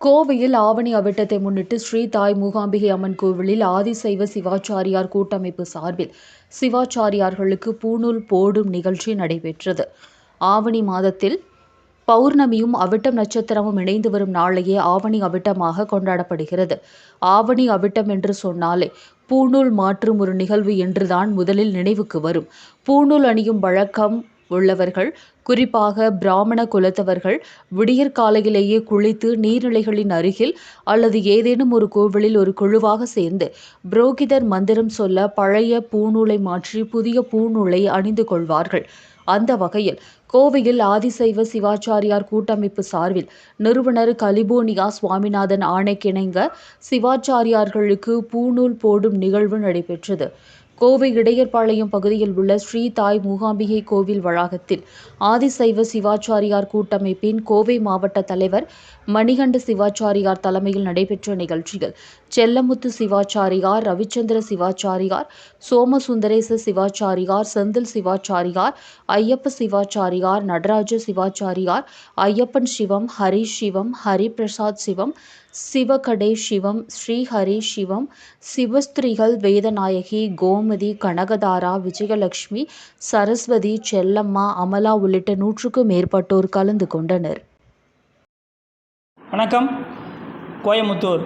கோவையில் ஆவணி அவிட்டத்தை முன்னிட்டு ஸ்ரீ தாய் மூகாம்பிகை அம்மன் கோவிலில் ஆதிசைவ சிவாச்சாரியார் கூட்டமைப்பு சார்பில் சிவாச்சாரியார்களுக்கு பூணூல் போடும் நிகழ்ச்சி நடைபெற்றது. ஆவணி மாதத்தில் பௌர்ணமியும் அவிட்டம் நட்சத்திரமும் இணைந்து வரும் நாளையே ஆவணி அவிட்டமாக கொண்டாடப்படுகிறது. ஆவணி அவிட்டம் என்று சொன்னாலே பூணூல் மாற்றும் ஒரு நிகழ்வு என்றுதான் முதலில் நினைவுக்கு வரும். பூணூல் அணியும் வழக்கம் உள்ளவர்கள் குறிப்பாக பிராமண குலத்தவர்கள் விடியற் காலையிலேயே குளித்து நீர்நிலைகளின் அருகில் அல்லது ஏதேனும் ஒரு கோவிலில் ஒரு குழுவாக சேர்ந்து புரோகிதர் மந்திரம் சொல்ல பழைய பூநூலை மாற்றி புதிய பூநூலை அணிந்து கொள்வார்கள். அந்த வகையில் கோவையில் ஆதிசைவ சிவாச்சாரியார் கூட்டமைப்பு சார்பில் நிறுவனர் கலிபோனியா சுவாமிநாதன் ஆணைக்கிணங்க சிவாச்சாரியார்களுக்கு பூநூல் போடும் நிகழ்வு நடைபெற்றது. கோவை இடையர்பாளையம் பகுதியில் உள்ள ஸ்ரீ தாய் மூகாம்பிகை கோவில் வளாகத்தில் ஆதிசைவ சிவாச்சாரியார் கூட்டமைப்பின் கோவை மாவட்ட தலைவர் மணிகண்ட சிவாச்சாரியார் தலைமையில் நடைபெற்ற நிகழ்ச்சியில் செல்லமுத்து சிவாச்சாரியார் ரவிச்சந்திர சிவாச்சாரியார் சோமசுந்தரேச சிவாச்சாரியார் செந்தில் சிவாச்சாரியார் ஐயப்ப சிவாச்சாரியார் நடராஜ சிவாச்சாரியார் ஐயப்பன் சிவம் ஹரி சிவம் ஹரிபிரசாத் சிவம் சிவகடை சிவம் ஸ்ரீஹரி சிவம் சிவஸ்திரிகள் வேதநாயகி கோமதி கனகதாரா விஜயலட்சுமி சரஸ்வதி செல்லம்மா அமலா உள்ளிட்ட நூற்றுக்கும் மேற்பட்டோர் கலந்து கொண்டனர். வணக்கம். கோயமுத்தூர்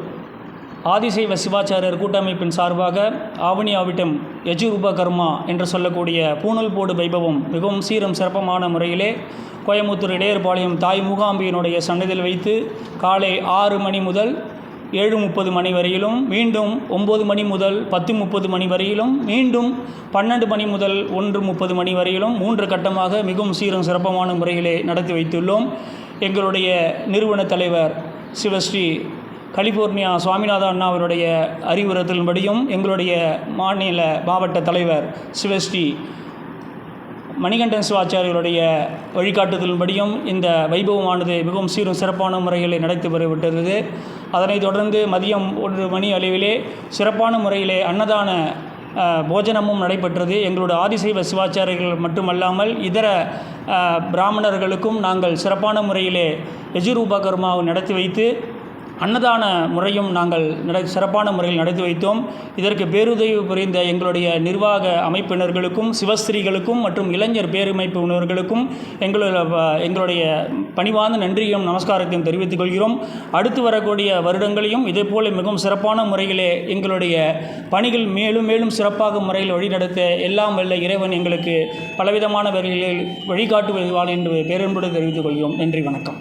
ஆதிசைவ சிவாச்சாரியர் கூட்டமைப்பின் சார்பாக ஆவணி ஆவிட்டம் யஜுரூப கர்மா என்று சொல்லக்கூடிய பூணல் போடு வைபவம் மிகவும் சீரும் சிறப்பமான முறையிலே கோயம்புத்தூர் இடையர்பாளையம் தாய் மூகாம்பியினுடைய சன்னதியில் வைத்து காலை ஆறு மணி முதல் ஏழு முப்பது மணி வரையிலும் மீண்டும் ஒம்பது மணி முதல் பத்து முப்பது மணி வரையிலும் மீண்டும் பன்னெண்டு மணி முதல் ஒன்று முப்பது மணி வரையிலும் மூன்று கட்டமாக மிகவும் சீரும் சிறப்பமான முறையிலே நடத்தி வைத்துள்ளோம். எங்களுடைய நிறுவன தலைவர் சிவஸ்ரீ கலிபோர்னியா சுவாமிநாத அண்ணா அவருடைய அறிவுறுத்தலின்படியும் எங்களுடைய மாநில மாவட்ட தலைவர் சிவஸ்ரீ மணிகண்டன் சிவாச்சாரியருடைய வழிகாட்டுதலின்படியும் இந்த வைபவமானது மிகவும் சீரும் சிறப்பான முறையில் நடைபெறவிட்டது அதனைத் தொடர்ந்து மதியம் ஒன்று மணி அளவிலே சிறப்பான முறையிலே அன்னதான போஜனமும் நடைபெற்றது. எங்களோட ஆதிசைவ சிவாச்சாரியர்கள் மட்டுமல்லாமல் இதர பிராமணர்களுக்கும் நாங்கள் சிறப்பான முறையிலே யஜுரூப கர்மாவை நடத்தி வைத்து அன்னதான முறையும் நாங்கள் நட சிறப்பான முறையில் நடத்தி வைத்தோம். இதற்கு பேருதவி புரிந்த எங்களுடைய நிர்வாக அமைப்பினர்களுக்கும் சிவஸ்திரீகளுக்கும் மற்றும் இளைஞர் பேரமைப்பினர்களுக்கும் எங்களுடைய எங்களுடைய பணிவார்ந்த நன்றியும் நமஸ்காரத்தையும் தெரிவித்துக் கொள்கிறோம். அடுத்து வரக்கூடிய வருடங்களையும் இதேபோல மிகவும் சிறப்பான முறையிலே எங்களுடைய பணிகள் மேலும் மேலும் சிறப்பாக முறையில் வழிநடத்த எல்லாம் வல்ல இறைவன் எங்களுக்கு பலவிதமான வகைகளில் வழிகாட்டு வருவான் என்று பேரன்புடன் தெரிவித்துக் கொள்கிறோம். நன்றி வணக்கம்.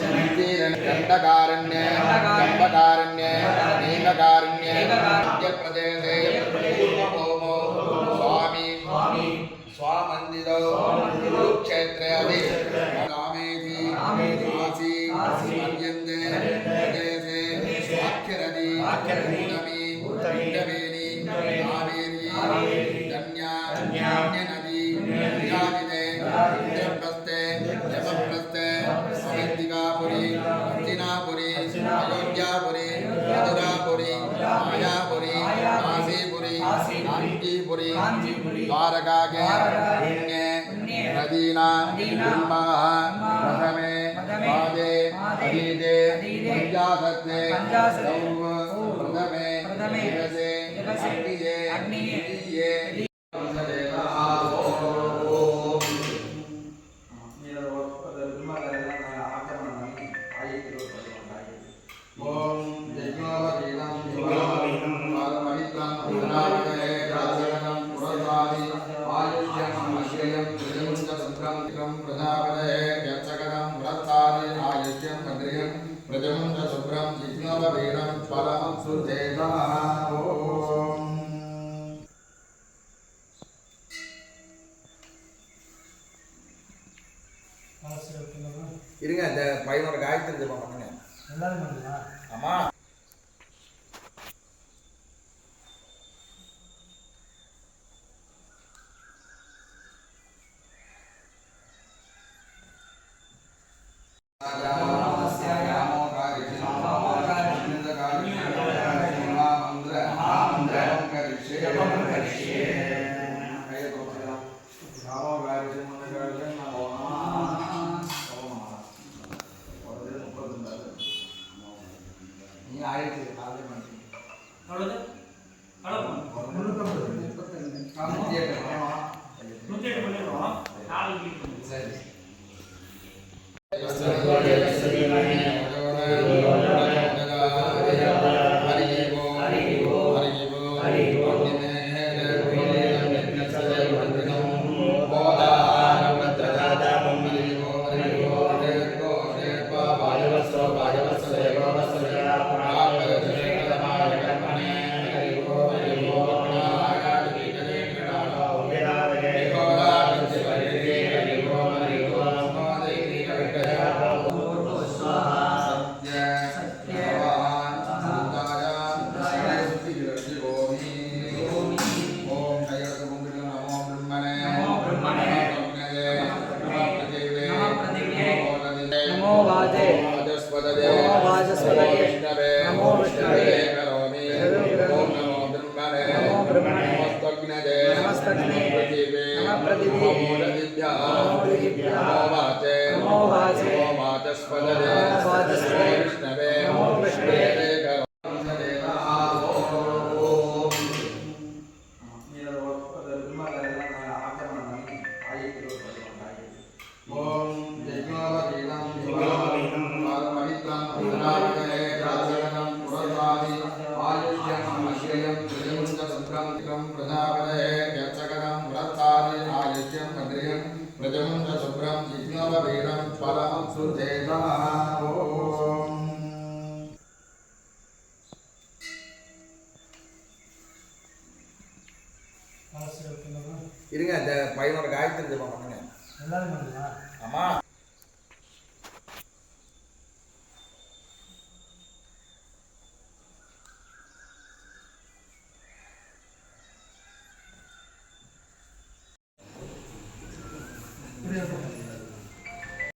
శ్రీశీలన దండకారణ్య దండకారణ్య నీలకారణ్య మధ్యప్రదేశే ఓమో స్వామి స్వామందిరో కురుక్షేత్రే అది రామేది కాశీ మన్యందే ప్రదేశే అఖ్యరది పూర్ణమి పుండవేని కావేరి केन्द्रिकापुरी हस्तिनापुरी अयोध्यापुरी मथुरापुरी मायापुरी काशीपुरी कांचीपुरी द्वारका के पुण्य नदीना मधमे पादे अधीते पंचासत्ते गौरव मधमे ஜிக்னோபவீரம் பலம் சுதேதா ஓம் இருங்க இந்த பையனோட காயத்ரி ஜெபம் பண்ணுங்க. ஆமா. நீ ಈಗ ಆಗೈತಿ ಹಾಗೆ ನೋಡೋದು? नमो वाजे वाचस्पतये विष्णवे नमो विष्णवे करोमि ॐ नमो ब्रह्मणे नमो ब्रह्मणे नमस्तग्नजे नमस्तग्ने पृथिवे नमो मूलदिभ्यः नमो वाचे नमो वाचे नमो वाचस्पतये वाचस्पतये विष्णवे नमो विष्णवे இருங்க இந்த பையனோட காயத்ரி ஜெபம் பண்ணுங்க. ஆமா.